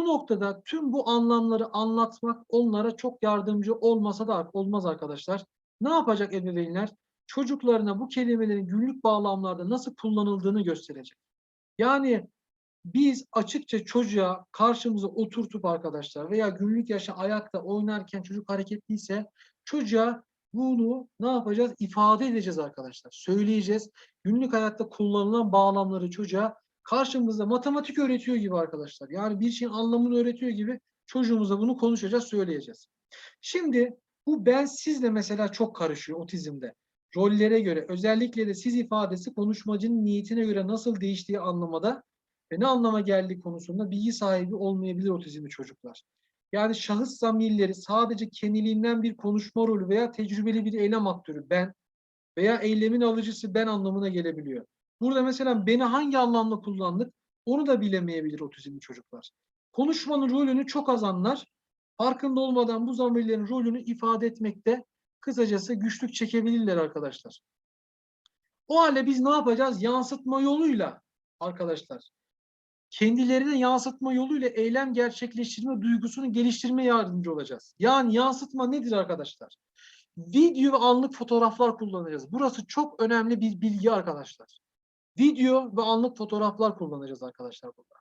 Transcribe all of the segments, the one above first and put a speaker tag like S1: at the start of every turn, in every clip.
S1: Bu noktada tüm bu anlamları anlatmak onlara çok yardımcı olmasa da olmaz arkadaşlar. Ne yapacak ebeveynler? Çocuklarına bu kelimelerin günlük bağlamlarda nasıl kullanıldığını gösterecek. Yani biz açıkça çocuğa karşımıza oturtup arkadaşlar veya günlük yaşa ayakta oynarken çocuk hareketliyse çocuğa bunu ne yapacağız? İfade edeceğiz arkadaşlar. Söyleyeceğiz. Günlük hayatta kullanılan bağlamları çocuğa karşımızda matematik öğretiyor gibi arkadaşlar. Yani bir şeyin anlamını öğretiyor gibi çocuğumuza bunu konuşacağız, söyleyeceğiz. Şimdi bu ben sizle mesela çok karışıyor otizmde. Rollere göre özellikle de siz ifadesi konuşmacının niyetine göre nasıl değiştiği anlamada ve ne anlama geldiği konusunda bilgi sahibi olmayabilir otizmli çocuklar. Yani şahıs zamirleri sadece kendiliğinden bir konuşma rolü veya tecrübeli bir eylem aktörü ben veya eylemin alıcısı ben anlamına gelebiliyor. Burada mesela beni hangi anlamda kullandık onu da bilemeyebilir otizmli çocuklar. Konuşmanın rolünü çok az anlar. Farkında olmadan bu zamirlerin rolünü ifade etmekte kısacası güçlük çekebilirler arkadaşlar. O halde biz ne yapacağız? Yansıtma yoluyla arkadaşlar kendilerine yansıtma yoluyla eylem gerçekleştirme duygusunu geliştirmeye yardımcı olacağız. Yani yansıtma nedir arkadaşlar? Video ve anlık fotoğraflar kullanacağız. Burası çok önemli bir bilgi arkadaşlar. Video ve anlık fotoğraflar kullanacağız arkadaşlar burada.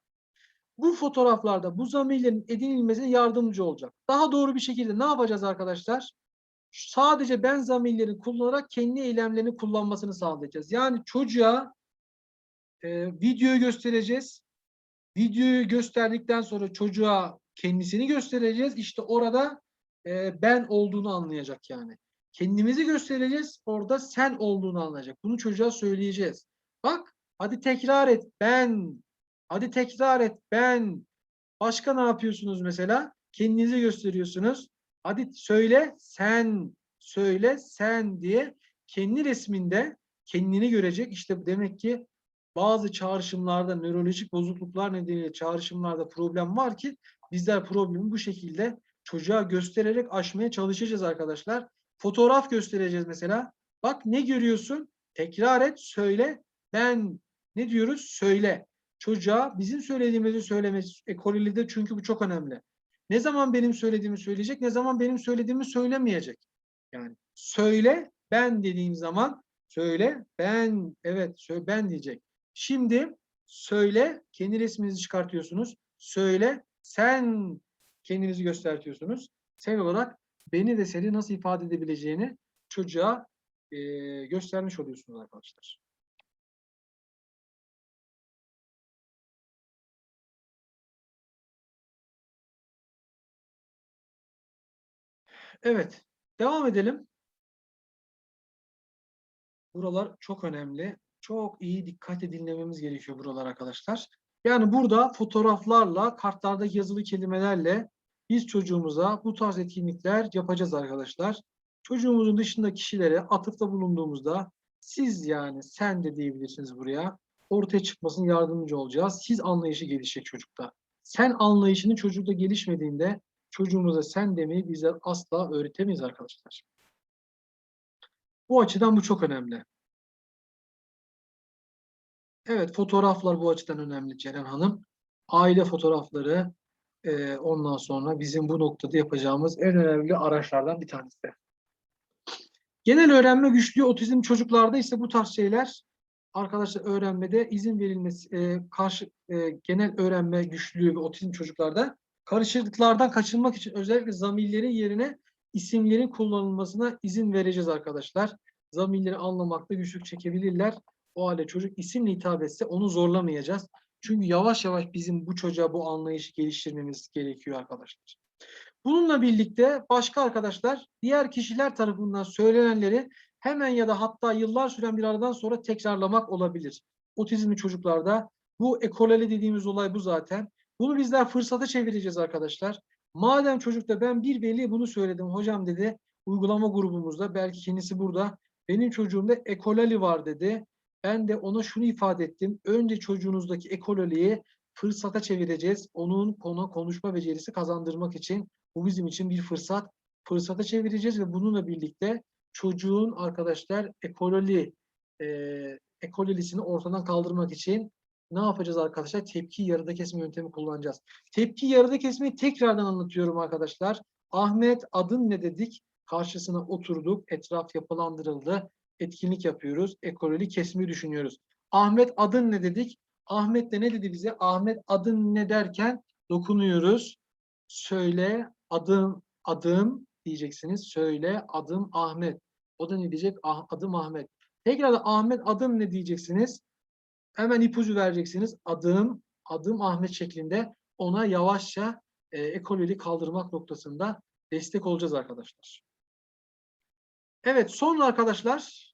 S1: Bu fotoğraflarda bu zamirlerin edinilmesine yardımcı olacak. Daha doğru bir şekilde ne yapacağız arkadaşlar? Sadece ben zamirleri kullanarak kendi eylemlerini kullanmasını sağlayacağız. Yani çocuğa e, videoyu göstereceğiz. Videoyu gösterdikten sonra çocuğa kendisini göstereceğiz. İşte orada e, ben olduğunu anlayacak yani. Kendimizi göstereceğiz. Orada sen olduğunu anlayacak. Bunu çocuğa söyleyeceğiz. Bak hadi tekrar et ben. Hadi tekrar et ben. Başka ne yapıyorsunuz mesela? Kendinizi gösteriyorsunuz. Hadi söyle sen. Söyle sen diye kendi resminde kendini görecek. İşte demek ki bazı çağrışımlarda nörolojik bozukluklar nedeniyle çağrışımlarda problem var ki bizler problemi bu şekilde çocuğa göstererek aşmaya çalışacağız arkadaşlar. Fotoğraf göstereceğiz mesela. Bak ne görüyorsun? Tekrar et, söyle. Ben ne diyoruz? Söyle. Çocuğa bizim söylediğimizi söylemesi ekolojide çünkü bu çok önemli. Ne zaman benim söylediğimi söyleyecek, ne zaman benim söylediğimi söylemeyecek. Yani söyle ben dediğim zaman söyle ben evet söyle ben diyecek. Şimdi söyle kendi resminizi çıkartıyorsunuz. Söyle sen kendinizi göstertiyorsunuz. Sen olarak beni ve seni nasıl ifade edebileceğini çocuğa e, göstermiş oluyorsunuz arkadaşlar. Evet, devam edelim. Buralar çok önemli. Çok iyi dikkatle dinlememiz gerekiyor buralar arkadaşlar. Yani burada fotoğraflarla, kartlardaki yazılı kelimelerle biz çocuğumuza bu tarz etkinlikler yapacağız arkadaşlar. Çocuğumuzun dışında kişilere atıfta bulunduğumuzda siz yani sen de diyebilirsiniz buraya ortaya çıkmasına yardımcı olacağız. Siz anlayışı gelişecek çocukta. Sen anlayışının çocukta gelişmediğinde çocuğumuza sen demeyi bizler asla öğretemeyiz arkadaşlar. Bu açıdan bu çok önemli. Evet, fotoğraflar bu açıdan önemli Ceren Hanım. Aile fotoğrafları e, ondan sonra bizim bu noktada yapacağımız en önemli araçlardan bir tanesi. Genel öğrenme güçlüğü otizm çocuklarda ise bu tarz şeyler arkadaşlar öğrenmede izin verilmesi e, karşı e, genel öğrenme güçlüğü ve otizm çocuklarda karışıklıklardan kaçınmak için özellikle zamirlerin yerine isimlerin kullanılmasına izin vereceğiz arkadaşlar. Zamirleri anlamakta güçlük çekebilirler. O halde çocuk isimle hitap etse onu zorlamayacağız. Çünkü yavaş yavaş bizim bu çocuğa bu anlayışı geliştirmemiz gerekiyor arkadaşlar. Bununla birlikte başka arkadaşlar diğer kişiler tarafından söylenenleri hemen ya da hatta yıllar süren bir aradan sonra tekrarlamak olabilir. Otizmli çocuklarda bu ekolali dediğimiz olay bu zaten. Bunu bizler fırsata çevireceğiz arkadaşlar. Madem çocukta ben bir veli bunu söyledim hocam dedi uygulama grubumuzda belki kendisi burada benim çocuğumda ekolali var dedi. Ben de ona şunu ifade ettim. Önce çocuğunuzdaki ekololiyi fırsata çevireceğiz. Onun konu konuşma becerisi kazandırmak için bu bizim için bir fırsat. Fırsata çevireceğiz ve bununla birlikte çocuğun arkadaşlar ekololi e, ekololisini ortadan kaldırmak için ne yapacağız arkadaşlar? Tepki yarıda kesme yöntemi kullanacağız. Tepki yarıda kesmeyi tekrardan anlatıyorum arkadaşlar. Ahmet adın ne dedik? Karşısına oturduk. Etraf yapılandırıldı. Etkinlik yapıyoruz. Ekololi kesmeyi düşünüyoruz. Ahmet adın ne dedik? Ahmet de ne dedi bize? Ahmet adın ne derken dokunuyoruz. Söyle adım adım diyeceksiniz. Söyle adım Ahmet. O da ne diyecek? Ah, adım Ahmet. Tekrar Ahmet adım ne diyeceksiniz? Hemen ipucu vereceksiniz. Adım, adım Ahmet şeklinde ona yavaşça e, ekololi kaldırmak noktasında destek olacağız arkadaşlar. Evet sonra arkadaşlar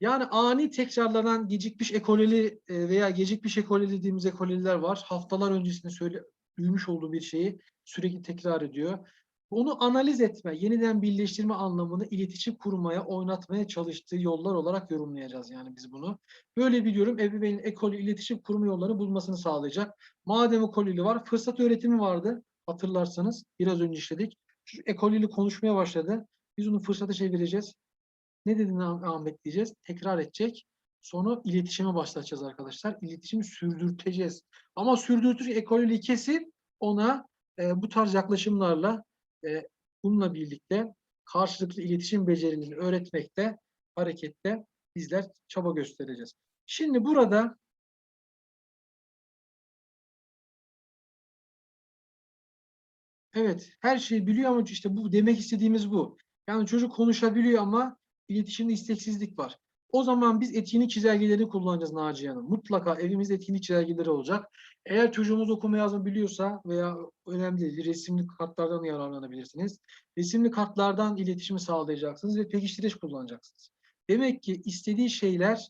S1: yani ani tekrarlanan gecikmiş ekoleli e, veya gecikmiş ekoleli dediğimiz ekoleliler var. Haftalar öncesinde söyle duymuş olduğu bir şeyi sürekli tekrar ediyor. Onu analiz etme, yeniden birleştirme anlamını iletişim kurmaya, oynatmaya çalıştığı yollar olarak yorumlayacağız yani biz bunu. Böyle bir yorum ebeveynin ekolü iletişim kurma yollarını bulmasını sağlayacak. Madem ekolüli var, fırsat öğretimi vardı hatırlarsanız. Biraz önce işledik. Şu ekolüli konuşmaya başladı. Biz onu fırsata çevireceğiz. Ne dedin Ah- Ahmet diyeceğiz. Tekrar edecek. Sonra iletişime başlatacağız arkadaşlar. İletişimi sürdürteceğiz. Ama sürdürtücü ekolüli kesip ona e, bu tarz yaklaşımlarla e, bununla birlikte karşılıklı iletişim becerilerini öğretmekte, harekette bizler çaba göstereceğiz. Şimdi burada evet her şeyi biliyor ama işte bu demek istediğimiz bu. Yani çocuk konuşabiliyor ama iletişimde isteksizlik var. O zaman biz etkinlik çizelgeleri kullanacağız Naciye Hanım. Mutlaka evimizde etkinlik çizelgeleri olacak. Eğer çocuğumuz okuma yazma biliyorsa veya önemli değil resimli kartlardan yararlanabilirsiniz. Resimli kartlardan iletişimi sağlayacaksınız ve pekiştirici kullanacaksınız. Demek ki istediği şeyler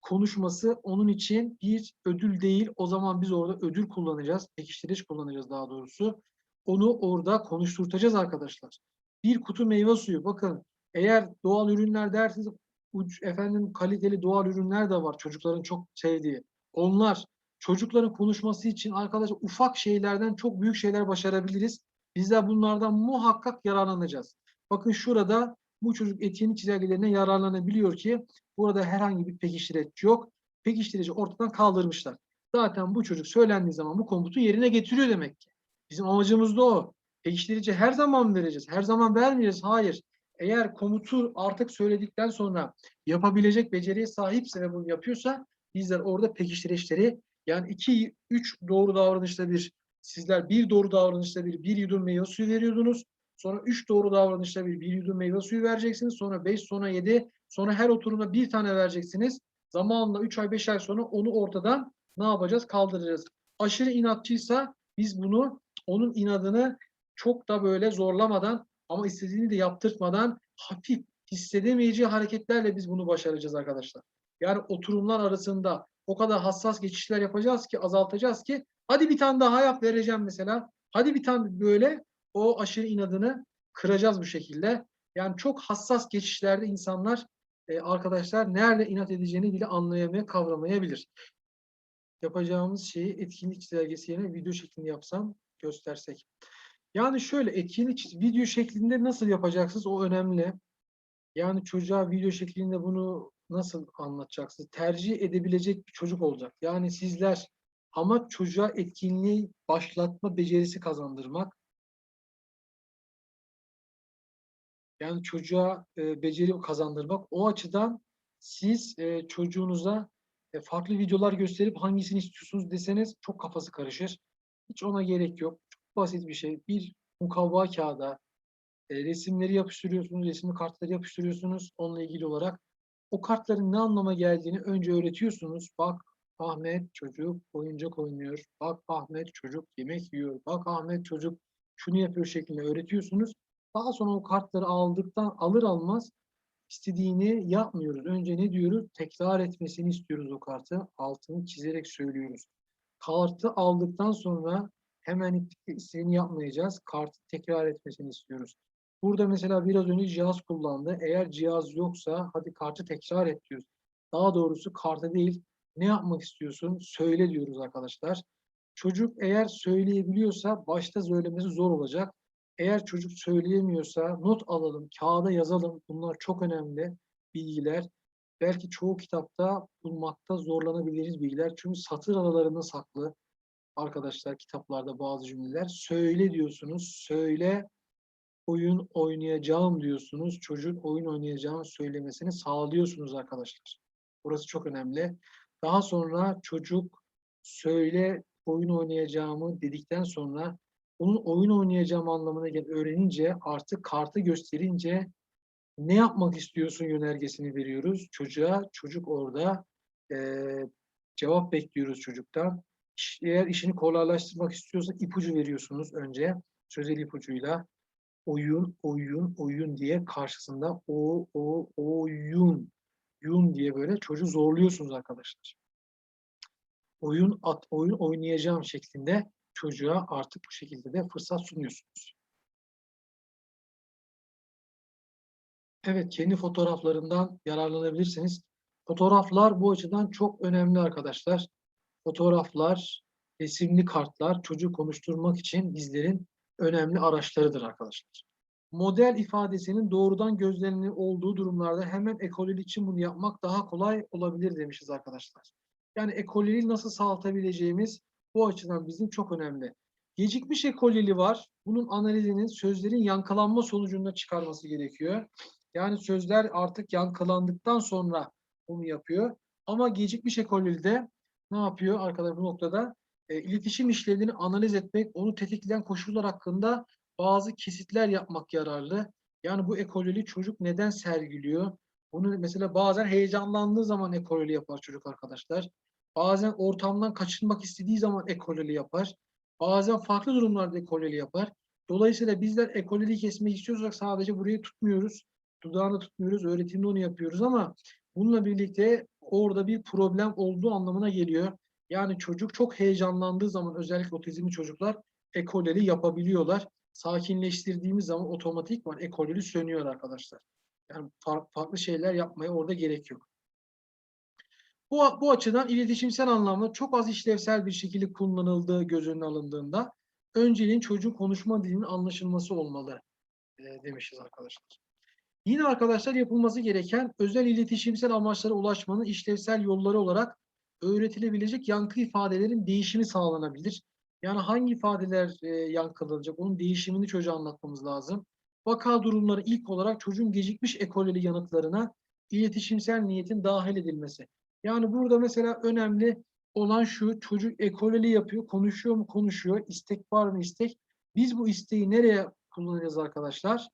S1: konuşması onun için bir ödül değil. O zaman biz orada ödül kullanacağız. Pekiştirici kullanacağız daha doğrusu. Onu orada konuşturtacağız arkadaşlar. Bir kutu meyve suyu. Bakın eğer doğal ürünler derseniz uç, efendim kaliteli doğal ürünler de var çocukların çok sevdiği. Onlar çocukların konuşması için arkadaşlar ufak şeylerden çok büyük şeyler başarabiliriz. Bizler bunlardan muhakkak yararlanacağız. Bakın şurada bu çocuk etkinlik çizelgelerine yararlanabiliyor ki burada herhangi bir pekiştirici yok. Pekiştirici ortadan kaldırmışlar. Zaten bu çocuk söylendiği zaman bu komutu yerine getiriyor demek ki. Bizim amacımız da o. Pekiştirici her zaman vereceğiz. Her zaman vermeyeceğiz. Hayır. Eğer komutu artık söyledikten sonra yapabilecek beceriye sahipse ve bunu yapıyorsa bizler orada pekiştiricileri yani iki, üç doğru davranışta bir sizler bir doğru davranışta bir bir yudum meyve suyu veriyordunuz. Sonra üç doğru davranışta bir bir yudum meyve suyu vereceksiniz. Sonra beş, sonra yedi. Sonra her oturumda bir tane vereceksiniz. Zamanla üç ay, beş ay sonra onu ortadan ne yapacağız? Kaldıracağız. Aşırı inatçıysa biz bunu onun inadını çok da böyle zorlamadan ama istediğini de yaptırtmadan hafif hissedemeyeceği hareketlerle biz bunu başaracağız arkadaşlar. Yani oturumlar arasında o kadar hassas geçişler yapacağız ki azaltacağız ki hadi bir tane daha yap vereceğim mesela. Hadi bir tane böyle o aşırı inadını kıracağız bu şekilde. Yani çok hassas geçişlerde insanlar e, arkadaşlar nerede inat edeceğini bile anlayamaya, kavramayabilir. Yapacağımız şeyi etkinlik çizelgesi yerine video şeklinde yapsam, göstersek. Yani şöyle etkinlik video şeklinde nasıl yapacaksınız o önemli. Yani çocuğa video şeklinde bunu nasıl anlatacaksınız? Tercih edebilecek bir çocuk olacak. Yani sizler ama çocuğa etkinliği başlatma becerisi kazandırmak. Yani çocuğa e, beceri kazandırmak. O açıdan siz e, çocuğunuza e, farklı videolar gösterip hangisini istiyorsunuz deseniz çok kafası karışır. Hiç ona gerek yok. Basit bir şey. Bir mukavva kağıda e, resimleri yapıştırıyorsunuz, resimli kartları yapıştırıyorsunuz onunla ilgili olarak. O kartların ne anlama geldiğini önce öğretiyorsunuz. Bak Ahmet çocuk oyuncak oynuyor. Bak Ahmet çocuk yemek yiyor. Bak Ahmet çocuk şunu yapıyor şeklinde öğretiyorsunuz. Daha sonra o kartları aldıktan alır almaz istediğini yapmıyoruz. Önce ne diyoruz? Tekrar etmesini istiyoruz o kartı. Altını çizerek söylüyoruz. Kartı aldıktan sonra hemen istediğini yapmayacağız. Kartı tekrar etmesini istiyoruz. Burada mesela biraz önce cihaz kullandı. Eğer cihaz yoksa hadi kartı tekrar et diyoruz. Daha doğrusu kartı değil ne yapmak istiyorsun? Söyle diyoruz arkadaşlar. Çocuk eğer söyleyebiliyorsa başta söylemesi zor olacak. Eğer çocuk söyleyemiyorsa not alalım, kağıda yazalım. Bunlar çok önemli bilgiler. belki çoğu kitapta bulmakta zorlanabiliriz bilgiler. Çünkü satır aralarında saklı arkadaşlar kitaplarda bazı cümleler. Söyle diyorsunuz. Söyle oyun oynayacağım diyorsunuz. Çocuk oyun oynayacağını söylemesini sağlıyorsunuz arkadaşlar. Burası çok önemli. Daha sonra çocuk söyle oyun oynayacağımı dedikten sonra onun oyun oynayacağım anlamına gelen öğrenince artık kartı gösterince ne yapmak istiyorsun yönergesini veriyoruz çocuğa. Çocuk orada eee, cevap bekliyoruz çocuktan. Eğer işini kolaylaştırmak istiyorsa ipucu veriyorsunuz önce sözel ipucuyla oyun, oyun, oyun diye karşısında o, o, oyun, yun diye böyle çocuğu zorluyorsunuz arkadaşlar. Oyun, at, oyun oynayacağım şeklinde çocuğa artık bu şekilde de fırsat sunuyorsunuz. Evet, kendi fotoğraflarından yararlanabilirsiniz. Fotoğraflar bu açıdan çok önemli arkadaşlar. Fotoğraflar, resimli kartlar çocuğu konuşturmak için bizlerin önemli araçlarıdır arkadaşlar. Model ifadesinin doğrudan gözlemli olduğu durumlarda hemen ekoleli için bunu yapmak daha kolay olabilir demişiz arkadaşlar. Yani ekoleli nasıl sağlatabileceğimiz bu açıdan bizim çok önemli. Gecikmiş ekoleli var. Bunun analizinin sözlerin yankılanma sonucunda çıkarması gerekiyor. Yani sözler artık yankılandıktan sonra bunu yapıyor. Ama gecikmiş ekoleli de ne yapıyor arkadaşlar bu noktada? E, iletişim işlevlerini analiz etmek, onu tetikleyen koşullar hakkında bazı kesitler yapmak yararlı. Yani bu ekoleli çocuk neden sergiliyor? Bunu mesela bazen heyecanlandığı zaman ekoleli yapar çocuk arkadaşlar. Bazen ortamdan kaçınmak istediği zaman ekoleli yapar. Bazen farklı durumlarda ekoleli yapar. Dolayısıyla bizler ekoleli kesmek istiyorsak sadece burayı tutmuyoruz. Dudağını tutmuyoruz. Öğretimde onu yapıyoruz ama bununla birlikte orada bir problem olduğu anlamına geliyor. Yani çocuk çok heyecanlandığı zaman özellikle otizmli çocuklar ekoleli yapabiliyorlar. Sakinleştirdiğimiz zaman otomatikman ekoleli sönüyor arkadaşlar. Yani far- farklı şeyler yapmaya orada gerek yok. Bu, bu açıdan iletişimsel anlamda çok az işlevsel bir şekilde kullanıldığı göz önüne alındığında önceliğin çocuğun konuşma dilinin anlaşılması olmalı e, demişiz arkadaşlar. Yine arkadaşlar yapılması gereken özel iletişimsel amaçlara ulaşmanın işlevsel yolları olarak öğretilebilecek yankı ifadelerin değişimi sağlanabilir. Yani hangi ifadeler e, yankılanacak onun değişimini çocuğa anlatmamız lazım. Vaka durumları ilk olarak çocuğun gecikmiş ekoleli yanıtlarına iletişimsel niyetin dahil edilmesi. Yani burada mesela önemli olan şu çocuk ekoleli yapıyor, konuşuyor mu konuşuyor, istek var mı istek. Biz bu isteği nereye kullanacağız arkadaşlar?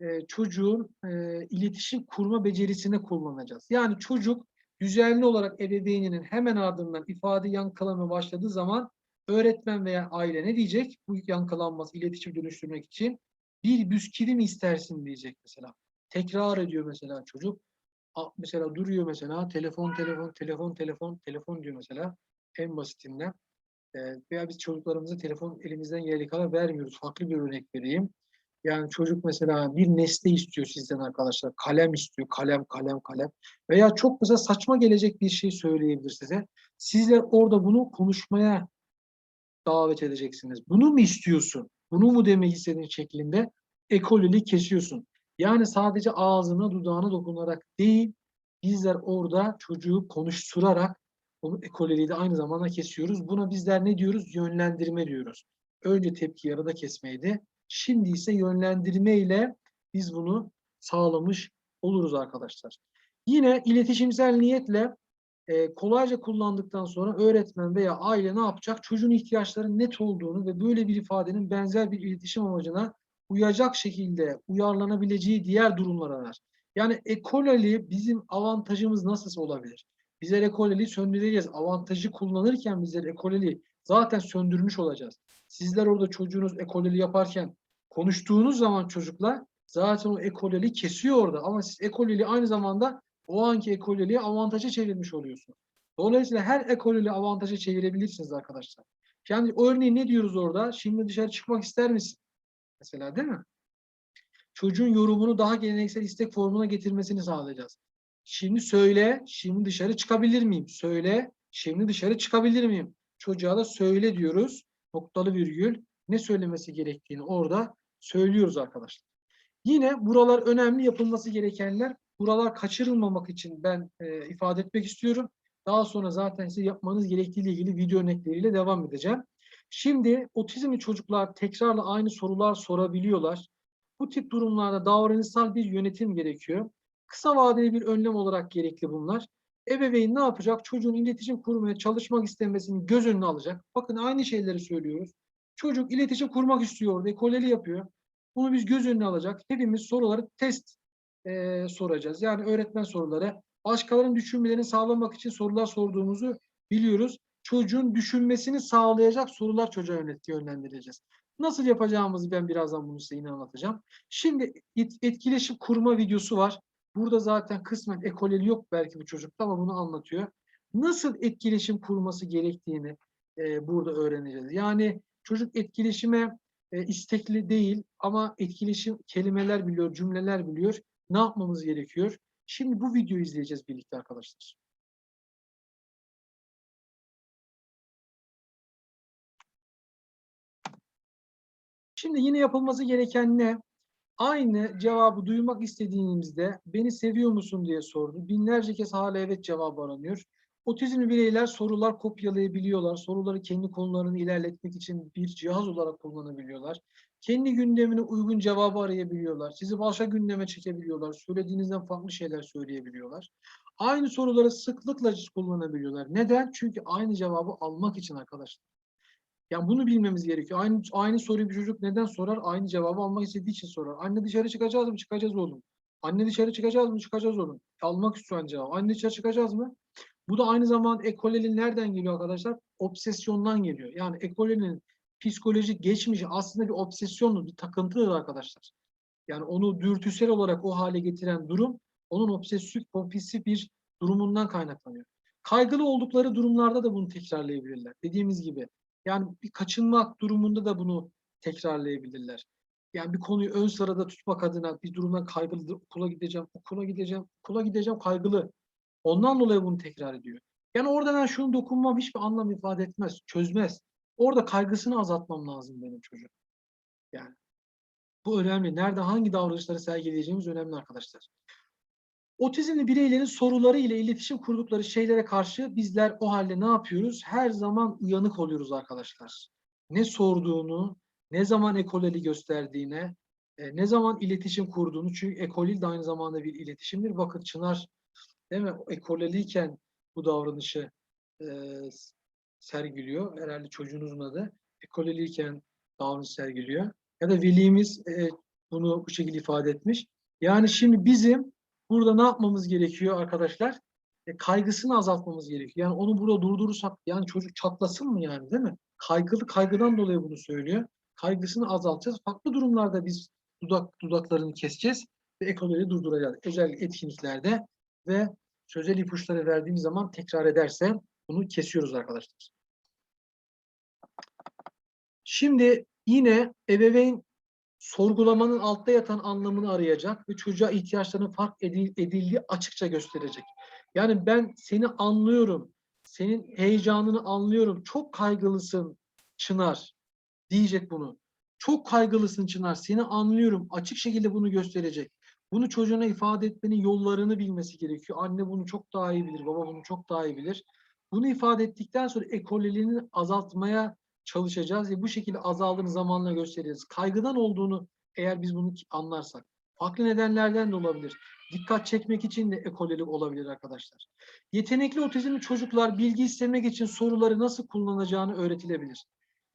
S1: E, çocuğun e, iletişim kurma becerisine kullanacağız. Yani çocuk düzenli olarak ebeveyninin hemen ardından ifade yankılamaya başladığı zaman öğretmen veya aile ne diyecek? Bu yankılanması, iletişim dönüştürmek için bir bisküvi mi istersin diyecek mesela. Tekrar ediyor mesela çocuk. Mesela duruyor mesela telefon telefon telefon telefon telefon diyor mesela en basitinden. E, veya biz çocuklarımıza telefon elimizden geldiği kadar vermiyoruz. Farklı bir örnek vereyim. Yani çocuk mesela bir nesne istiyor sizden arkadaşlar. Kalem istiyor. Kalem, kalem, kalem. Veya çok mesela saçma gelecek bir şey söyleyebilir size. Sizler orada bunu konuşmaya davet edeceksiniz. Bunu mu istiyorsun? Bunu mu demek istediğin şeklinde ekoleli kesiyorsun. Yani sadece ağzına, dudağına dokunarak değil, bizler orada çocuğu konuşturarak onu ekoleliği de aynı zamanda kesiyoruz. Buna bizler ne diyoruz? Yönlendirme diyoruz. Önce tepki yarıda kesmeydi. Şimdi ise yönlendirme ile biz bunu sağlamış oluruz arkadaşlar. Yine iletişimsel niyetle e, kolayca kullandıktan sonra öğretmen veya aile ne yapacak? Çocuğun ihtiyaçlarının net olduğunu ve böyle bir ifadenin benzer bir iletişim amacına uyacak şekilde uyarlanabileceği diğer durumlar arar. Yani ekolali bizim avantajımız nasıl olabilir? Bizler ekolali söndüreceğiz. Avantajı kullanırken bizler ekolali zaten söndürmüş olacağız. Sizler orada çocuğunuz ekoleli yaparken konuştuğunuz zaman çocukla zaten o ekoleli kesiyor orada. Ama siz ekoleli aynı zamanda o anki ekoleliği avantaja çevirmiş oluyorsunuz. Dolayısıyla her ekoleli avantaja çevirebilirsiniz arkadaşlar. Yani örneğin ne diyoruz orada? Şimdi dışarı çıkmak ister misin? Mesela değil mi? Çocuğun yorumunu daha geleneksel istek formuna getirmesini sağlayacağız. Şimdi söyle, şimdi dışarı çıkabilir miyim? Söyle, şimdi dışarı çıkabilir miyim? Çocuğa da söyle diyoruz. Noktalı virgül. Ne söylemesi gerektiğini orada söylüyoruz arkadaşlar. Yine buralar önemli yapılması gerekenler buralar kaçırılmamak için ben e, ifade etmek istiyorum. Daha sonra zaten size yapmanız gerektiğiyle ilgili video örnekleriyle devam edeceğim. Şimdi otizmli çocuklar tekrarla aynı sorular sorabiliyorlar. Bu tip durumlarda davranışsal bir yönetim gerekiyor. Kısa vadeli bir önlem olarak gerekli bunlar. Ebeveyn ne yapacak? Çocuğun iletişim kurmaya çalışmak istemesini göz önüne alacak. Bakın aynı şeyleri söylüyoruz. Çocuk iletişim kurmak istiyor, dekoleli yapıyor. Bunu biz göz önüne alacak. Hepimiz soruları test e, soracağız. Yani öğretmen soruları. Başkalarının düşünmelerini sağlamak için sorular sorduğumuzu biliyoruz. Çocuğun düşünmesini sağlayacak sorular çocuğa yönlendireceğiz. Nasıl yapacağımızı ben birazdan bunu size yine anlatacağım. Şimdi et- etkileşim kurma videosu var. Burada zaten kısmen ekoleli yok belki bu çocukta ama bunu anlatıyor. Nasıl etkileşim kurması gerektiğini e, burada öğreneceğiz. Yani çocuk etkileşime e, istekli değil ama etkileşim kelimeler biliyor, cümleler biliyor. Ne yapmamız gerekiyor? Şimdi bu videoyu izleyeceğiz birlikte arkadaşlar. Şimdi yine yapılması gereken ne? Aynı cevabı duymak istediğimizde beni seviyor musun diye sordu. Binlerce kez hala evet cevabı aranıyor. Otizmli bireyler sorular kopyalayabiliyorlar. Soruları kendi konularını ilerletmek için bir cihaz olarak kullanabiliyorlar. Kendi gündemine uygun cevabı arayabiliyorlar. Sizi başka gündeme çekebiliyorlar. Söylediğinizden farklı şeyler söyleyebiliyorlar. Aynı soruları sıklıkla kullanabiliyorlar. Neden? Çünkü aynı cevabı almak için arkadaşlar. Yani bunu bilmemiz gerekiyor. Aynı aynı soruyu bir çocuk neden sorar? Aynı cevabı almak istediği için sorar. Anne dışarı çıkacağız mı? Çıkacağız oğlum. Anne dışarı çıkacağız mı? Çıkacağız oğlum. Almak istiyor cevabı. Anne dışarı çıkacağız mı? Bu da aynı zamanda ekolelin nereden geliyor arkadaşlar? Obsesyondan geliyor. Yani ekolelin psikolojik geçmişi aslında bir obsesyonlu, bir takıntıdır arkadaşlar. Yani onu dürtüsel olarak o hale getiren durum onun obsesif kompulsif bir durumundan kaynaklanıyor. Kaygılı oldukları durumlarda da bunu tekrarlayabilirler. Dediğimiz gibi yani bir kaçınmak durumunda da bunu tekrarlayabilirler. Yani bir konuyu ön sırada tutmak adına bir durumdan kaygılıdır. Okula gideceğim, okula gideceğim, okula gideceğim kaygılı. Ondan dolayı bunu tekrar ediyor. Yani orada ben şunu dokunmam hiçbir anlam ifade etmez, çözmez. Orada kaygısını azaltmam lazım benim çocuğum. Yani bu önemli. Nerede hangi davranışları sergileyeceğimiz önemli arkadaşlar. Otizmli bireylerin soruları ile iletişim kurdukları şeylere karşı bizler o halde ne yapıyoruz? Her zaman uyanık oluyoruz arkadaşlar. Ne sorduğunu, ne zaman ekoleli gösterdiğine, e, ne zaman iletişim kurduğunu. Çünkü ekolil de aynı zamanda bir iletişimdir. Bakın Çınar değil mi? Ekoleliyken bu davranışı e, sergiliyor. Herhalde çocuğunuzun adı. Ekoleliyken davranış sergiliyor. Ya da velimiz e, bunu bu şekilde ifade etmiş. Yani şimdi bizim burada ne yapmamız gerekiyor arkadaşlar? E, kaygısını azaltmamız gerekiyor. Yani onu burada durdurursak yani çocuk çatlasın mı yani değil mi? Kaygılı kaygıdan dolayı bunu söylüyor. Kaygısını azaltacağız. Farklı durumlarda biz dudak dudaklarını keseceğiz ve ekolojiyi durduracağız. Özellikle etkinliklerde ve sözel ipuçları verdiğim zaman tekrar ederse bunu kesiyoruz arkadaşlar. Şimdi yine ebeveyn sorgulamanın altta yatan anlamını arayacak ve çocuğa ihtiyaçlarının fark edil, edildiği açıkça gösterecek. Yani ben seni anlıyorum, senin heyecanını anlıyorum, çok kaygılısın Çınar diyecek bunu. Çok kaygılısın Çınar, seni anlıyorum, açık şekilde bunu gösterecek. Bunu çocuğuna ifade etmenin yollarını bilmesi gerekiyor. Anne bunu çok daha iyi bilir, baba bunu çok daha iyi bilir. Bunu ifade ettikten sonra ekoleliğini azaltmaya çalışacağız ve bu şekilde azaldığını zamanla göstereceğiz. Kaygıdan olduğunu eğer biz bunu anlarsak. Farklı nedenlerden de olabilir. Dikkat çekmek için de ekolelik olabilir arkadaşlar. Yetenekli otizmli çocuklar bilgi istemek için soruları nasıl kullanacağını öğretilebilir.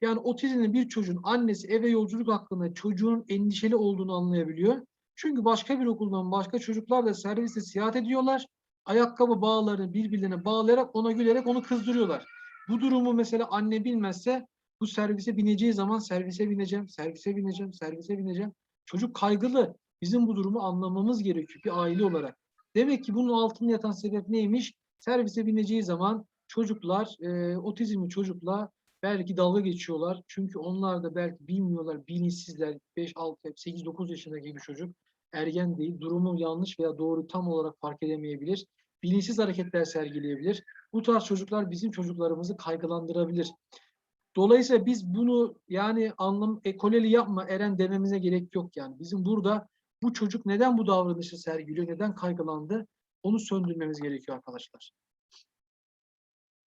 S1: Yani otizmli bir çocuğun annesi eve yolculuk hakkında çocuğun endişeli olduğunu anlayabiliyor. Çünkü başka bir okuldan başka çocuklar da serviste seyahat ediyorlar. Ayakkabı bağlarını birbirlerine bağlayarak ona gülerek onu kızdırıyorlar. Bu durumu mesela anne bilmezse bu servise bineceği zaman servise bineceğim, servise bineceğim, servise bineceğim. Çocuk kaygılı. Bizim bu durumu anlamamız gerekiyor bir aile olarak. Demek ki bunun altında yatan sebep neymiş? Servise bineceği zaman çocuklar, e, otizmli çocukla belki dalga geçiyorlar. Çünkü onlar da belki bilmiyorlar, bilinçsizler. 5, 6, 8, 9 yaşındaki bir çocuk ergen değil. Durumu yanlış veya doğru tam olarak fark edemeyebilir. Bilinçsiz hareketler sergileyebilir. Bu tarz çocuklar bizim çocuklarımızı kaygılandırabilir. Dolayısıyla biz bunu yani anlam ekoleli yapma Eren dememize gerek yok yani. Bizim burada Bu çocuk neden bu davranışı sergiliyor, neden kaygılandı? Onu söndürmemiz gerekiyor arkadaşlar.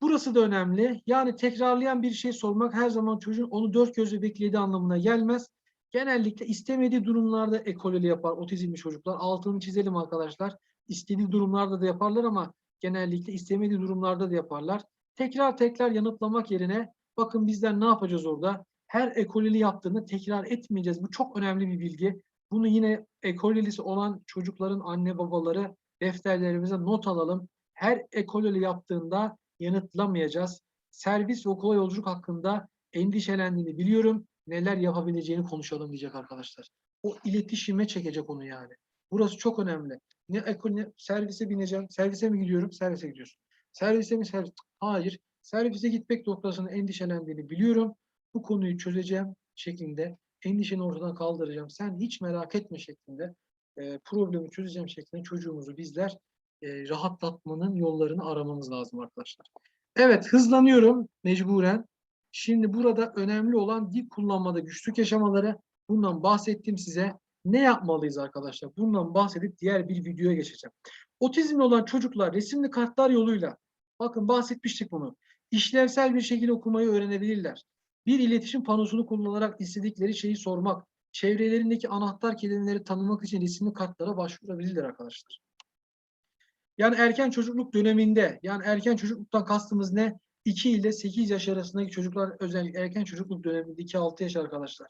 S1: Burası da önemli. Yani tekrarlayan bir şey sormak her zaman çocuğun onu dört gözle beklediği anlamına gelmez. Genellikle istemediği durumlarda ekoleli yapar otizmli çocuklar. Altını çizelim arkadaşlar. İstediği durumlarda da yaparlar ama genellikle istemediği durumlarda da yaparlar. Tekrar tekrar yanıtlamak yerine bakın bizler ne yapacağız orada? Her ekoleli yaptığını tekrar etmeyeceğiz. Bu çok önemli bir bilgi. Bunu yine ekolelisi olan çocukların anne babaları defterlerimize not alalım. Her ekoleli yaptığında yanıtlamayacağız. Servis ve okula yolculuk hakkında endişelendiğini biliyorum. Neler yapabileceğini konuşalım diyecek arkadaşlar. O iletişime çekecek onu yani. Burası çok önemli. Ne ekol ne servise bineceğim. Servise mi gidiyorum? Servise gidiyorsun. Servise mi servis? Hayır. Servise gitmek noktasında endişelendiğini biliyorum. Bu konuyu çözeceğim şeklinde endişeni ortadan kaldıracağım. Sen hiç merak etme şeklinde e, problemi çözeceğim şeklinde çocuğumuzu bizler e, rahatlatmanın yollarını aramamız lazım arkadaşlar. Evet hızlanıyorum mecburen. Şimdi burada önemli olan dil kullanmada güçlük yaşamaları. Bundan bahsettim size. Ne yapmalıyız arkadaşlar? Bundan bahsedip diğer bir videoya geçeceğim. Otizmli olan çocuklar resimli kartlar yoluyla bakın bahsetmiştik bunu. İşlevsel bir şekilde okumayı öğrenebilirler. Bir iletişim panosunu kullanarak istedikleri şeyi sormak, çevrelerindeki anahtar kelimeleri tanımak için resimli kartlara başvurabilirler arkadaşlar. Yani erken çocukluk döneminde, yani erken çocukluktan kastımız ne? 2 ile 8 yaş arasındaki çocuklar özellikle erken çocukluk döneminde 2-6 yaş arkadaşlar.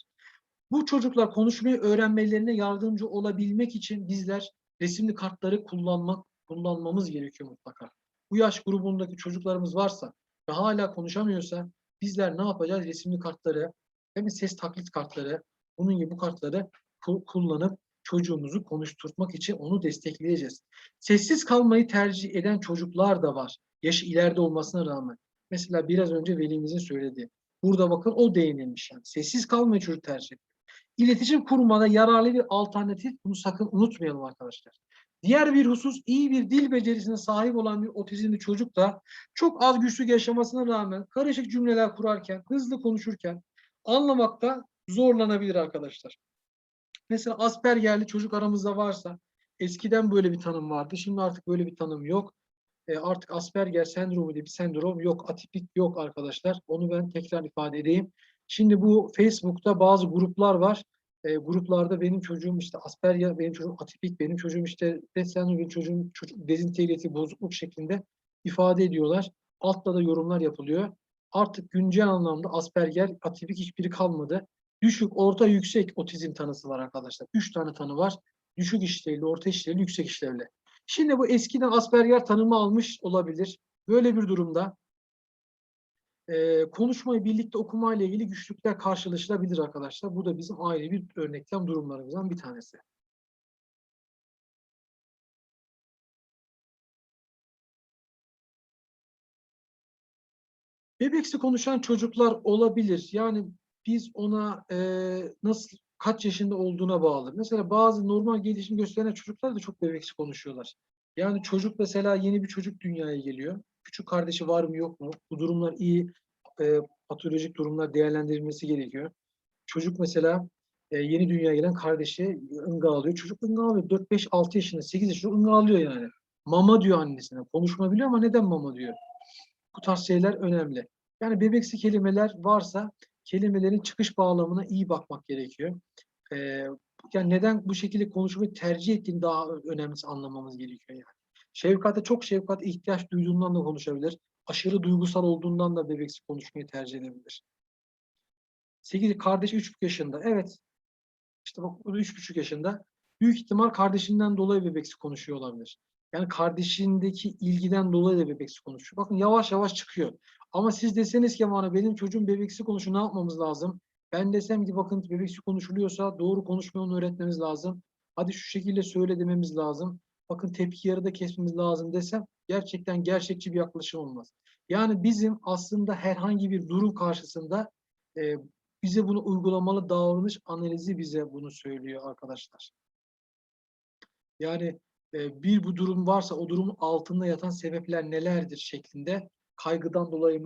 S1: Bu çocuklar konuşmayı öğrenmelerine yardımcı olabilmek için bizler resimli kartları kullanmak kullanmamız gerekiyor mutlaka. Bu yaş grubundaki çocuklarımız varsa ve hala konuşamıyorsa bizler ne yapacağız? Resimli kartları, hem ses taklit kartları, bunun gibi bu kartları ku- kullanıp çocuğumuzu konuşturmak için onu destekleyeceğiz. Sessiz kalmayı tercih eden çocuklar da var. Yaşı ileride olmasına rağmen. Mesela biraz önce velimizin söylediği. Burada bakın o değinilmiş yani. Sessiz kalmayı çocuk tercih ediyor. İletişim kurmada yararlı bir alternatif bunu sakın unutmayalım arkadaşlar. Diğer bir husus iyi bir dil becerisine sahip olan bir otizmli çocuk da çok az güçlük yaşamasına rağmen karışık cümleler kurarken, hızlı konuşurken anlamakta zorlanabilir arkadaşlar. Mesela Asperger'li çocuk aramızda varsa eskiden böyle bir tanım vardı. Şimdi artık böyle bir tanım yok. E, artık Asperger sendromu diye bir sendrom yok. Atipik yok arkadaşlar. Onu ben tekrar ifade edeyim. Şimdi bu Facebook'ta bazı gruplar var. E, gruplarda benim çocuğum işte Asperger, benim çocuğum atipik, benim çocuğum işte sendromu, benim çocuğum çocuk dezintegresi bozukluk şeklinde ifade ediyorlar. Altta da yorumlar yapılıyor. Artık güncel anlamda Asperger, atipik hiçbiri kalmadı. Düşük, orta, yüksek otizm tanısı var arkadaşlar. Üç tane tanı var. Düşük işlevli, orta işlevli, yüksek işlevli. Şimdi bu eskiden Asperger tanımı almış olabilir. Böyle bir durumda e, konuşmayı birlikte okumayla ilgili güçlükler karşılaşılabilir arkadaşlar. Bu da bizim ayrı bir örneklem durumlarımızdan bir tanesi. Bebeksi konuşan çocuklar olabilir. Yani biz ona e, nasıl kaç yaşında olduğuna bağlı. Mesela bazı normal gelişim gösteren çocuklar da çok bebeksi konuşuyorlar. Yani çocuk mesela yeni bir çocuk dünyaya geliyor. Küçük kardeşi var mı yok mu? Bu durumlar iyi e, patolojik durumlar değerlendirilmesi gerekiyor. Çocuk mesela e, yeni dünyaya gelen kardeşi ınga alıyor. Çocuk ınga alıyor. 4-5-6 yaşında, 8 yaşında ınga alıyor yani. Mama diyor annesine. Konuşma biliyor ama neden mama diyor? Bu tarz şeyler önemli. Yani bebeksi kelimeler varsa kelimelerin çıkış bağlamına iyi bakmak gerekiyor. Ee, yani neden bu şekilde konuşmayı tercih ettiğini daha önemlisi anlamamız gerekiyor yani. Şefkate çok şefkat ihtiyaç duyduğundan da konuşabilir. Aşırı duygusal olduğundan da bebeksi konuşmayı tercih edebilir. 8 kardeş 3,5 yaşında. Evet. İşte bak o da 3,5 yaşında. Büyük ihtimal kardeşinden dolayı bebeksi konuşuyor olabilir. Yani kardeşindeki ilgiden dolayı da bebeksi konuşuyor. Bakın yavaş yavaş çıkıyor. Ama siz deseniz ki bana benim çocuğum bebeksi konuşuyor ne yapmamız lazım? Ben desem ki bakın bebeksi konuşuluyorsa doğru konuşmayı onu öğretmemiz lazım. Hadi şu şekilde söyle dememiz lazım. Bakın tepki yarıda kesmemiz lazım desem gerçekten gerçekçi bir yaklaşım olmaz. Yani bizim aslında herhangi bir durum karşısında e, bize bunu uygulamalı davranış analizi bize bunu söylüyor arkadaşlar. Yani e, bir bu durum varsa o durumun altında yatan sebepler nelerdir şeklinde kaygıdan dolayı